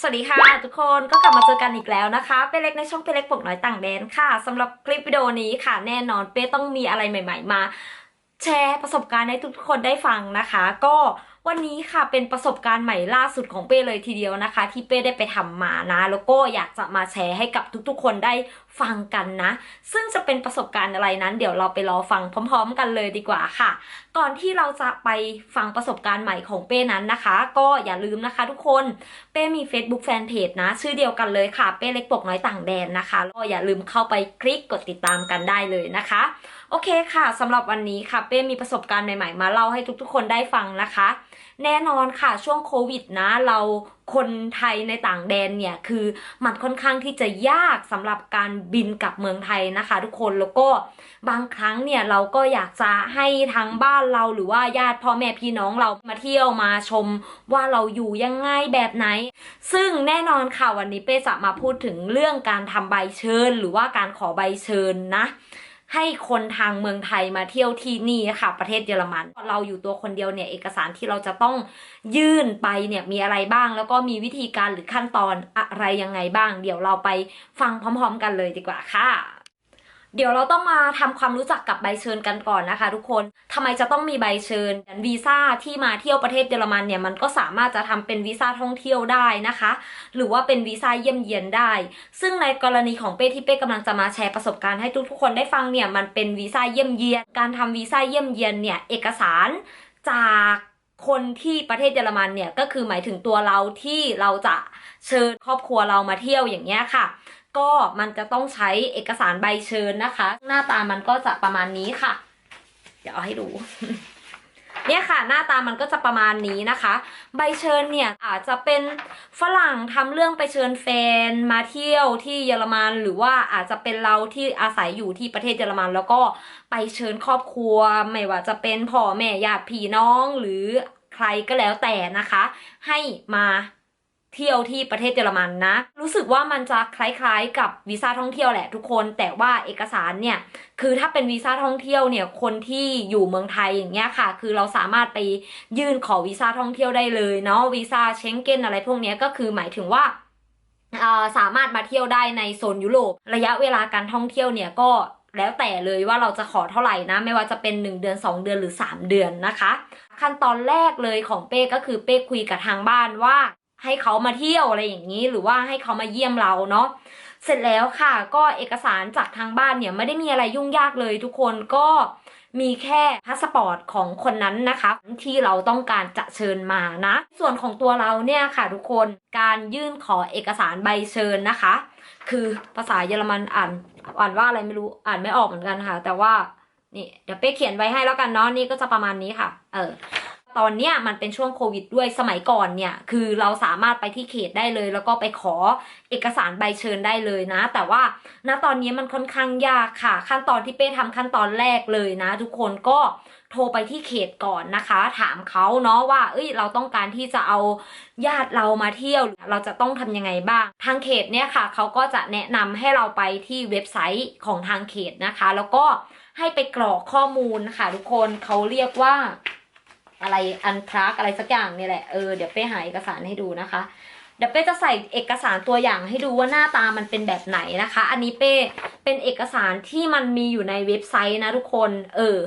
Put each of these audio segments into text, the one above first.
สวัสดีค่ะทุกคนก็กลับมาเจอกันอีกแล้วนะคะ เป้เล็กในช่องเป้เล็กปกน้อยต่างแดนค่ะสำหรับคลิปวิดีโอนี้ค่ะแน่นอนเป้ต้องมีอะไรใหม่ ๆ มา แชร์ประสบการณ์ให้ทุกคนได้ฟังนะคะ ก็วันนี้ค่ะเป็นประสบการณ์ใหม่ล่าสุดของเป้เลยทีเดียวนะคะ ที่เป้ได้ไปทำมานะ แล้วก็อยากจะมาแชร์ให้กับทุกๆ คนได้ ฟังกันนะ ซึ่งจะเป็นประสบการณ์อะไรนั้น เดี๋ยวเราไปรอฟังพร้อม ๆ กันเลยดีกว่าค่ะ ก่อนที่เราจะไปฟังประสบการณ์ใหม่ของเป้นั้นนะคะ ก็อย่าลืมนะคะทุกคนเป้มี Facebook Fanpage นะ ชื่อเดียวกันเลยค่ะเป้เล็กปกน้อยต่างแดนนะคะก็อย่าลืมเข้าไปคลิกกดติดตามกันได้เลยนะคะ โอเคค่ะสำหรับวันนี้ค่ะเป้มีประสบการณ์ใหม่ๆ มาเล่าให้ทุกๆ คนได้ฟังนะคะ แน่นอนค่ะช่วงโควิดนะเราคนไทยในต่างแดนเนี่ยคือมันค่อนข้างที่จะยากสำหรับการบินกลับเมืองไทยนะคะ ทุกคนแล้วก็บางครั้งเนี่ยเราก็อยากจะให้ทางบ้านเราหรือว่าญาติพ่อแม่พี่น้องเรามาเที่ยวมาชมว่าเราอยู่ยังไงแบบไหน ซึ่งแน่นอนค่ะวันนี้เป้จะมาพูดถึงเรื่องการทำใบเชิญ หรือว่าการขอใบเชิญนะ ให้คนทางเมืองไทยมาเที่ยวที่นี่ค่ะ ประเทศเยอรมันเราอยู่ตัวคนเดียวเนี่ยเอกสารที่เราจะต้องยื่นไปเนี่ยมีอะไรบ้าง แล้วก็มีวิธีการหรือขั้นตอนอะไรยังไงบ้าง เดี๋ยวเราไปฟังพร้อม ๆ กันเลยดีกว่าค่ะ เดี๋ยวเราต้องมาทำความรู้จักกับใบเชิญกันก่อนนะคะ ทุกคนทำไมจะต้องมีใบเชิญวีซ่าที่มาเที่ยวประเทศเยอรมันเนี่ยมันก็สามารถจะทำเป็นวีซ่าท่องเที่ยวได้นะคะ หรือว่าเป็นวีซ่าเยี่ยมเยียนได้ ซึ่งในกรณีของเป้ที่เป้กำลังจะมาแชร์ประสบการณ์ให้ทุกๆคนได้ฟังเนี่ยมันเป็นวีซ่าเยี่ยมเยียน การทำวีซ่าเยี่ยมเยียนเนี่ยเอกสารจากคนที่ประเทศเยอรมันเนี่ยก็คือหมายถึงตัวเราที่เราจะเชิญครอบครัวเรามาเที่ยวอย่างเงี้ยค่ะ ก็มันจะต้องใช้เอกสารใบเชิญนะคะ หน้าตามันก็จะประมาณนี้ค่ะ เดี๋ยวเอาให้ดูเนี่ยค่ะหน้าตามันก็จะประมาณนี้นะคะ ใบเชิญเนี่ยอาจจะเป็นฝรั่งทำเรื่องไปเชิญแฟนมาเที่ยวที่เยอรมัน หรือว่าอาจจะเป็นเราที่อาศัยอยู่ที่ประเทศเยอรมัน แล้วก็ไปเชิญครอบครัว ไม่ว่าจะเป็นพ่อแม่ญาติพี่น้องหรือใครก็แล้วแต่นะคะ ให้มา เที่ยวที่ประเทศเยอรมันนะ รู้สึกว่ามันจะคล้ายๆ กับวีซ่าท่องเที่ยวแหละทุกคน แต่ว่าเอกสารเนี่ย คือถ้าเป็นวีซ่าท่องเที่ยวเนี่ย คนที่อยู่เมืองไทยอย่างเงี้ยค่ะ คือเราสามารถไปยื่นขอวีซ่าท่องเที่ยวได้เลยเนาะ วีซ่าเชงเก้นอะไรพวกนี้ก็คือหมายถึงว่าสามารถมาเที่ยวได้ในโซนยุโรป ระยะเวลาการท่องเที่ยวเนี่ยก็แล้วแต่เลยว่าเราจะขอเท่าไหร่นะ ไม่ว่าจะเป็น 1 เดือน 2 เดือนหรือ 3 เดือนนะคะ ขั้นตอนแรกเลยของเป้ก็คือเป้คุยกับทางบ้านว่า ให้เขามาเที่ยวอะไรอย่างนี้ หรือว่าให้เขามาเยี่ยมเราเนาะเสร็จแล้วค่ะ ก็เอกสารจากทางบ้านเนี่ยไม่ได้มีอะไรยุ่งยากเลยทุกคนก็มีแค่พาสปอร์ตของคนนั้นนะคะ ที่เราต้องการจะเชิญมานะ ส่วนของตัวเราเนี่ยค่ะทุกคนการยื่นขอเอกสารใบเชิญนะคะ คือภาษาเยอรมันอ่านอ่านว่าอะไรไม่รู้อ่านไม่ออกเหมือนกันค่ะ แต่ว่านี่เดี๋ยวเป้เขียนไว้ให้แล้วกันเนาะนี่ก็จะประมาณนี้ค่ะ เออ ตอนเนี้ยมันเป็นช่วงโควิดด้วยสมัยก่อนเนี่ย คือเราสามารถไปที่เขตได้เลย แล้วก็ไปขอเอกสารใบเชิญได้เลยนะ แต่ว่าณตอนนี้มันค่อนข้างยากค่ะ ขั้นตอนที่เป้ทำขั้นตอนแรกเลยนะ ทุกคนก็โทรไปที่เขตก่อนนะคะ ถามเขาเนาะว่า เอ้ย เราต้องการที่จะเอาญาติเรามาเที่ยว เราจะต้องทำยังไงบ้าง ทางเขตเนี่ยค่ะเขาก็จะแนะนำให้เราไปที่เว็บไซต์ของทางเขตนะคะ แล้วก็ให้ไปกรอกข้อมูลค่ะทุกคนเขาเรียกว่า อะไรอันทรักอะไรสักอย่างเนี่ยแหละเออเดี๋ยวเป้หาเอกสารให้ดูนะคะเดี๋ยวเป้จะใส่เอกสารตัวอย่างให้ดูว่าหน้าตามันเป็นแบบไหนนะคะ อันนี้เป้เป็นเอกสารที่มันมีอยู่ในเว็บไซต์นะทุกคน เออ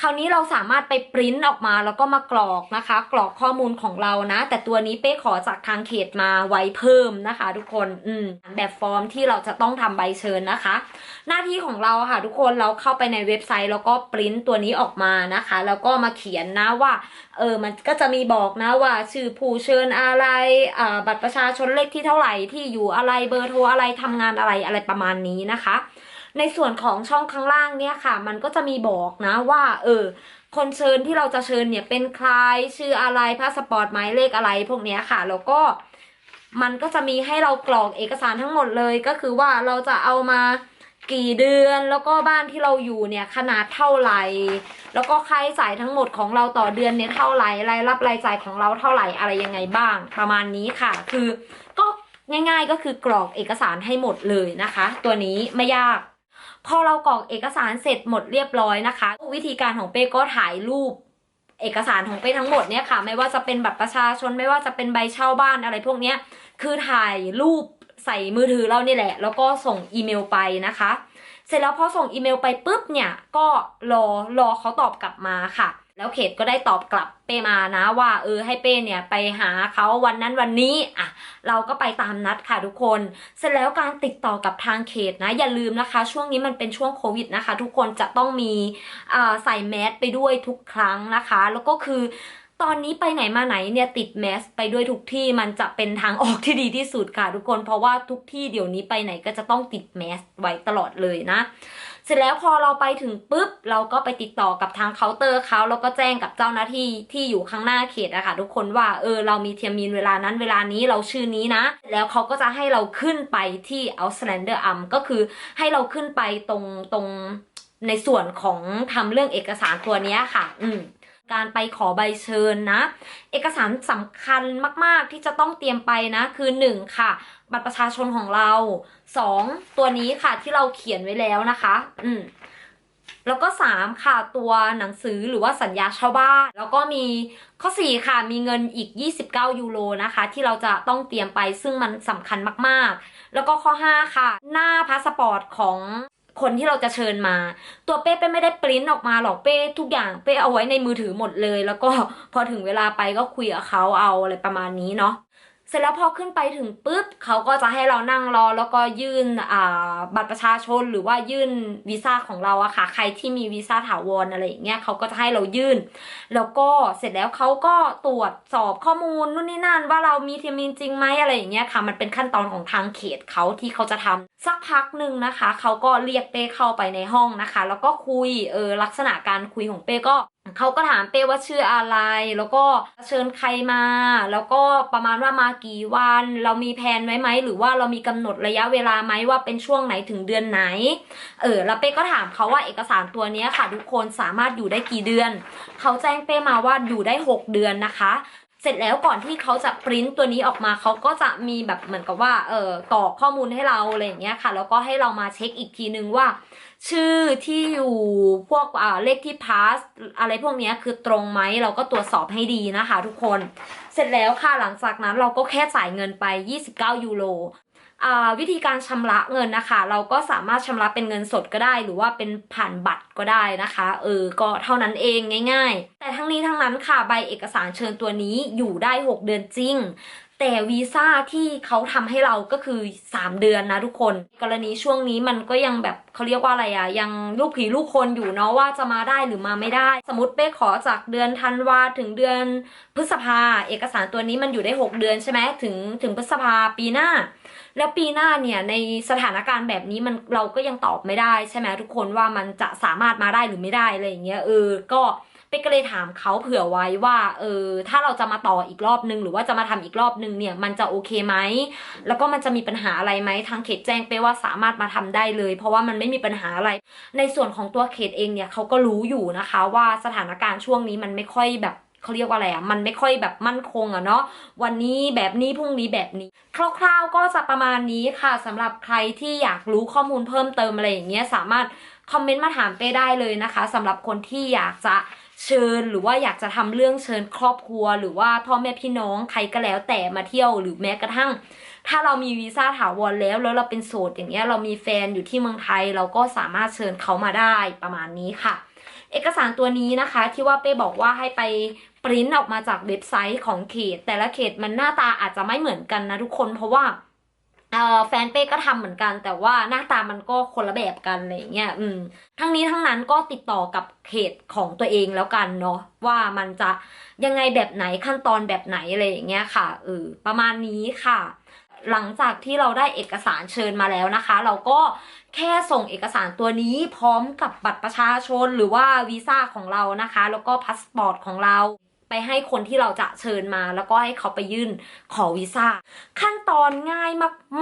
คราวนี้เราสามารถไปปริ้นออกมาแล้วก็มากรอกนะคะ กรอกข้อมูลของเรานะ แต่ตัวนี้เป้ขอจากทางเขตมาไว้เพิ่มนะคะ ทุกคนอืมแบบฟอร์มที่เราจะต้องทำใบเชิญนะคะ หน้าที่ของเราค่ะ ทุกคนเราเข้าไปในเว็บไซต์แล้วก็ปริ้นตัวนี้ออกมานะคะ แล้วก็มาเขียนนะว่าเออมันก็จะมีบอกนะว่าชื่อผู้เชิญอะไรอ่าบัตรประชาชนเลขที่เท่าไหร่ที่อยู่อะไรเบอร์โทรอะไรทำงานอะไรอะไรประมาณนี้นะคะ ในส่วนของช่องข้างล่างเนี่ยค่ะ มันก็จะมีบอกนะว่าเออคนเชิญที่เราจะเชิญเนี่ยเป็นใครชื่ออะไรพาสปอร์ตหมายเลขอะไรพวกเนี้ยค่ะ แล้วก็มันก็จะมีให้เรากรอกเอกสารทั้งหมดเลยก็คือว่าเราจะเอามากี่เดือนแล้วก็บ้านที่เราอยู่เนี่ยขนาดเท่าไหร่ แล้วก็ค่าใช้จ่ายทั้งหมดของเราต่อเดือนเนี่ยเท่าไหร่รายรับรายจ่ายของเราเท่าไหร่อะไรยังไงบ้าง ประมาณนี้ค่ะ คือก็ง่าย ๆก็คือกรอกเอกสารให้หมดเลยนะคะ ตัวนี้ไม่ยาก พอเรากรอกเอกสารเสร็จหมดเรียบร้อยนะคะ วิธีการของเป้ก็ถ่ายรูปเอกสารของเป้ทั้งหมดเนี่ยค่ะ ไม่ว่าจะเป็นบัตรประชาชนไม่ว่าจะเป็นใบเช่าบ้านอะไรพวกเนี้ยคือถ่ายรูปใส่มือถือเรานี่แหละ แล้วก็ส่งอีเมลไปนะคะ เสร็จแล้วพอส่งอีเมลไปปุ๊บเนี่ยก็รอรอเขาตอบกลับมาค่ะ แล้วเขตก็ได้ตอบกลับเป้มานะว่าเออให้เป้เนี่ยไปหาเขาวันนั้นวันนี้อะเราก็ไปตามนัดค่ะทุกคน เสร็จแล้วการติดต่อกับทางเขตนะอย่าลืมนะคะ ช่วงนี้มันเป็นช่วงโควิดนะคะ ทุกคนจะต้องมีใส่แมสไปด้วยทุกครั้งนะคะ แล้วก็คือตอนนี้ไปไหนมาไหนเนี่ยติดแมสไปด้วยทุกที่มันจะเป็นทางออกที่ดีที่สุดค่ะทุกคน เพราะว่าทุกที่เดี๋ยวนี้ไปไหนก็จะต้องติดแมสไว้ตลอดเลยนะ เสร็จแล้วพอเราไปถึงปุ๊บ เราก็ไปติดต่อกับทางเคาน์เตอร์เขาแล้วก็แจ้งกับเจ้าหน้าที่ที่อยู่ข้างหน้าเขตอะค่ะทุกคนว่าเออเรามีเทียมีนเวลานั้นเวลานี้เราชื่อนี้นะ แล้วเขาก็จะให้เราขึ้นไปที่ Outlander Am ก็คือให้เราขึ้นไปตรงตรงในส่วนของทำเรื่องเอกสารตัวนี้ค่ะ อืม การไปขอใบเชิญนะ เอกสารสำคัญมาก ๆ ที่จะต้องเตรียมไปนะ คือ 1 ค่ะ บัตรประชาชนของเรา 2 ตัวนี้ค่ะที่เราเขียนไว้แล้วนะคะ อืมแล้วก็ 3 ค่ะตัวหนังสือหรือว่าสัญญาเช่าบ้าน แล้วก็มีข้อ 4 ค่ะ มีเงินอีก 29 ยูโรนะคะ ที่เราจะต้องเตรียมไปซึ่งมันสำคัญมาก ๆ แล้วก็ข้อ 5 ค่ะ หน้าพาสปอร์ตของ คนที่เราจะเชิญมา ตัวเป้เป้ไม่ได้ปริ้นออกมาหรอกเป้ทุกอย่างเป้เอาไว้ในมือถือหมดเลย แล้วก็พอถึงเวลาไปก็คุยกับเขาเอาอะไรประมาณนี้เนาะ เสร็จแล้วพอขึ้นไปถึงปุ๊บเขาก็จะให้เรานั่งรอแล้วก็ยื่นบัตรประชาชนหรือว่ายื่นวีซ่าของเราอะค่ะ ใครที่มีวีซ่าถาวรอะไรอย่างเงี้ยเขาก็จะให้เรายื่น แล้วก็เสร็จแล้วเขาก็ตรวจสอบข้อมูลนู่นนี่นั่นว่าเรามีเทมินจริงไหมอะไรอย่างเงี้ยค่ะ มันเป็นขั้นตอนของทางเขตเขาที่เขาจะทำสักพักหนึ่งนะคะ เขาก็เรียกเป้เข้าไปในห้องนะคะ แล้วก็คุยเออลักษณะการคุยของเป้ก็เขาก็ถามเป้ว่าชื่ออะไร แล้วก็เชิญใครมา แล้วก็ประมาณว่ามากี่วัน เรามีแผนไว้ไหม หรือว่าเรามีกำหนดระยะเวลาไหมว่าเป็นช่วงไหนถึงเดือนไหน เออ แล้วเป้ก็ถามเขาว่าเอกสารตัวนี้ค่ะ ทุกคนสามารถอยู่ได้กี่เดือน เขาแจ้งเป้มาว่าอยู่ได้ 6 เดือนนะคะ เสร็จแล้วก่อนที่เขาจะปริ้นตัวนี้ออกมาเขาก็จะมีแบบเหมือนกับว่าเออกรอกข้อมูลให้เราอะไรอย่างเงี้ยค่ะ แล้วก็ให้เรามาเช็คอีกทีนึงว่า ชื่อที่อยู่พวกอ่าเลขที่พาสอะไรพวกเนี้ยคือตรงไหมเราก็ตรวจสอบให้ดีนะคะ ทุกคน เสร็จแล้วค่ะหลังจากนั้นเราก็แค่จ่ายเงินไป 29 ยูโร วิธีการชำระเงินนะคะ เราก็สามารถชำระเป็นเงินสดก็ได้ หรือว่าเป็นผ่านบัตรก็ได้นะคะ เออ ก็เท่านั้นเองง่าย ๆ แต่ทั้งนี้ทั้งนั้นค่ะใบเอกสารเชิญตัวนี้อยู่ได้ 6 เดือนจริงแต่วีซ่าที่เขาทำให้เราก็คือ 3 เดือนนะทุกคน กรณีช่วงนี้มันก็ยังแบบเขาเรียกว่าอะไรอะยังลูกผีลูกคนอยู่เนาะว่าจะมาได้หรือมาไม่ได้ สมมติเป้ขอจากเดือนธันวาถึงเดือนพฤษภา เอกสารตัวนี้มันอยู่ได้ 6 เดือนใช่ไหมถึงถึงพฤษภาปีหน้า แล้วปีหน้าเนี่ยในสถานการณ์แบบนี้มันเราก็ยังตอบไม่ได้ใช่ไหมทุกคนว่ามันจะสามารถมาได้หรือไม่ได้อะไรอย่างเงี้ยเออก็เป๊กก็เลยถามเขาเผื่อไว้ว่าเออถ้าเราจะมาต่ออีกรอบนึง หรือว่าจะมาทำอีกรอบนึงเนี่ยมันจะโอเคไหมแล้วก็มันจะมีปัญหาอะไรไหมทางเขตแจ้งไปว่าสามารถมาทำได้เลย เพราะว่ามันไม่มีปัญหาอะไร ในส่วนของตัวเขตเองเนี่ยเขาก็รู้อยู่นะคะ ว่าสถานการณ์ช่วงนี้มันไม่ค่อยแบบ เขาเรียกว่าอะไรอะมันไม่ค่อยแบบมั่นคงอะเนาะ วันนี้แบบนี้พรุ่งนี้แบบนี้ คร่าวๆก็จะประมาณนี้ค่ะสำหรับใครที่อยากรู้ข้อมูลเพิ่มเติมอะไรอย่างเงี้ยสามารถคอมเมนต์มาถามเป้ได้เลยนะคะสำหรับคนที่อยากจะเชิญหรือว่าอยากจะทำเรื่องเชิญครอบครัว หรือว่าพ่อแม่พี่น้องใครก็แล้วแต่มาเที่ยวหรือแม้กระทั่ง ถ้าเรามีวีซ่าถาวรแล้วแล้วเราเป็นโสดอย่างเงี้ยเรามีแฟนอยู่ที่เมืองไทย เราก็สามารถเชิญเขามาได้ประมาณนี้ค่ะ เอกสารตัวนี้นะคะ ที่ว่าเป้บอกว่าให้ไปปริ้นออกมาจากเว็บไซต์ของเขต แต่ละเขตมันหน้าตาอาจจะไม่เหมือนกันนะทุกคนเพราะว่าแฟนเป้ก็ทำเหมือนกัน แต่ว่าหน้าตามันก็คนละแบบกันอะไรเงี้ย อืม ทั้งนี้ทั้งนั้นก็ติดต่อกับเขตของตัวเองแล้วกันเนาะว่ามันจะยังไงแบบไหนขั้นตอนแบบไหนอะไรอย่างเงี้ยค่ะเออประมาณนี้ค่ะ หลังจากที่เราได้เอกสารเชิญมาแล้วนะคะ เราก็ แค่ส่งเอกสารตัวนี้พร้อมกับบัตรประชาชนหรือว่าวีซ่าของเรานะคะ แล้วก็พาสปอร์ตของเรา ไปให้คนที่เราจะเชิญมา แล้วก็ให้เขาไปยื่นขอวีซ่าขั้นตอนง่าย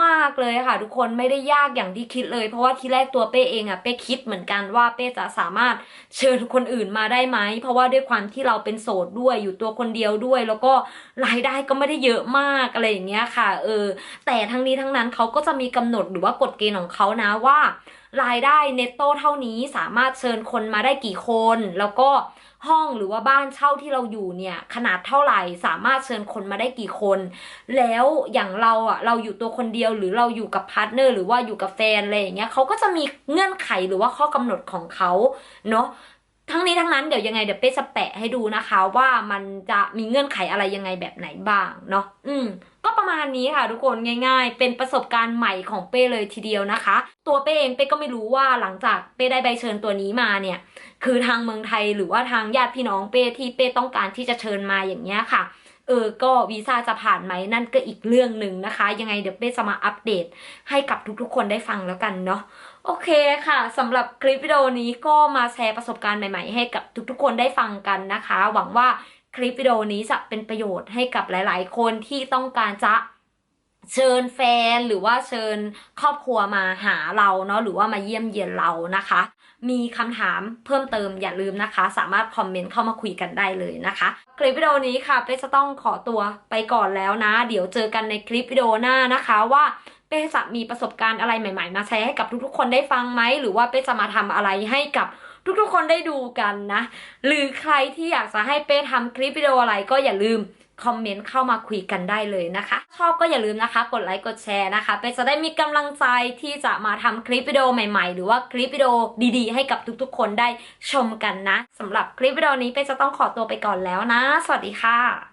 มากๆเลยค่ะ ทุกคนไม่ได้ยากอย่างที่คิดเลย เพราะว่าที่แรกตัวเป้เองอะเป้คิดเหมือนกันว่าเป้จะสามารถเชิญคนอื่นมาได้ไหม เพราะว่าด้วยความที่เราเป็นโสดด้วยอยู่ตัวคนเดียวด้วย แล้วก็รายได้ก็ไม่ได้เยอะมากอะไรอย่างเงี้ยค่ะเออแต่ทั้งนี้ทั้งนั้นเขาก็จะมีกำหนดหรือว่ากฎเกณฑ์ของเขานะว่ารายได้เนตโตเท่านี้สามารถเชิญคนมาได้กี่คน แล้วก็ ห้องหรือว่าบ้านเช่าที่เราอยู่เนี่ยขนาดเท่าไหร่สามารถเชิญคนมาได้กี่คน แล้วอย่างเราอะเราอยู่ตัวคนเดียวหรือเราอยู่กับพาร์ทเนอร์หรือว่าอยู่กับแฟนอะไรอย่างเงี้ยเขาก็จะมีเงื่อนไขหรือว่าข้อกำหนดของเขาเนาะ ทั้งนี้ทั้งนั้นเดี๋ยวยังไงเดี๋ยวเป้จะแปะให้ดูนะคะ ว่ามันจะมีเงื่อนไขอะไรยังไงแบบไหนบ้างเนาะอืมก็ประมาณนี้ค่ะทุกคนง่าย ๆ เป็นประสบการณ์ใหม่ของเป้เลยทีเดียวนะคะ ตัวเป้เองเป้ก็ไม่รู้ว่าหลังจากเป้ได้ใบเชิญตัวนี้มาเนี่ย คือทางเมืองไทยหรือว่าทางญาติพี่น้องเป้ที่เป้ต้องการที่จะเชิญมาอย่างเงี้ยค่ะเออ ก็วีซ่าจะผ่านไหมนั่นก็อีกเรื่องหนึ่งนะคะ ยังไงเดี๋ยวเป้จะมาอัปเดตให้กับทุกๆคนได้ฟังแล้วกันเนาะ โอเคค่ะสำหรับคลิปวิดีโอนี้ก็มาแชร์ประสบการณ์ใหม่ๆ ให้กับทุกๆ คนได้ฟังกันนะคะ หวังว่าคลิปวิดีโอนี้จะเป็นประโยชน์ให้กับหลาย ๆ คนที่ต้องการจะเชิญแฟนหรือว่าเชิญครอบครัวมาหาเราเนาะหรือว่ามาเยี่ยมเยียนเรานะคะ มีคำถามเพิ่มเติมอย่าลืมนะคะ สามารถคอมเมนต์เข้ามาคุยกันได้เลยนะคะคลิปวิดีโอนี้ค่ะเป้จะต้องขอตัวไปก่อนแล้วนะ เดี๋ยวเจอกันในคลิปวิดีโอหน้านะคะว่า เป้จะมีประสบการณ์อะไรใหม่ ๆ มาแชร์ให้กับทุกๆ คนได้ฟังไหม หรือว่าเป้จะมาทำอะไรให้กับทุกๆ คนได้ดูกันนะ หรือใครที่อยากจะให้เป้ทำคลิปวิดีโออะไรก็อย่าลืมคอมเมนต์เข้ามาคุยกันได้เลยนะคะ ชอบก็อย่าลืมนะคะ กดไลค์กดแชร์นะคะเป้จะได้มีกำลังใจที่จะมาทำคลิปวิดีโอใหม่ ๆ หรือว่าคลิปวิดีโอดีๆ ให้กับทุกๆ คนได้ชมกันนะสำหรับคลิปวิดีโอนี้เป้จะต้องขอตัวไปก่อนแล้วนะ สวัสดีค่ะ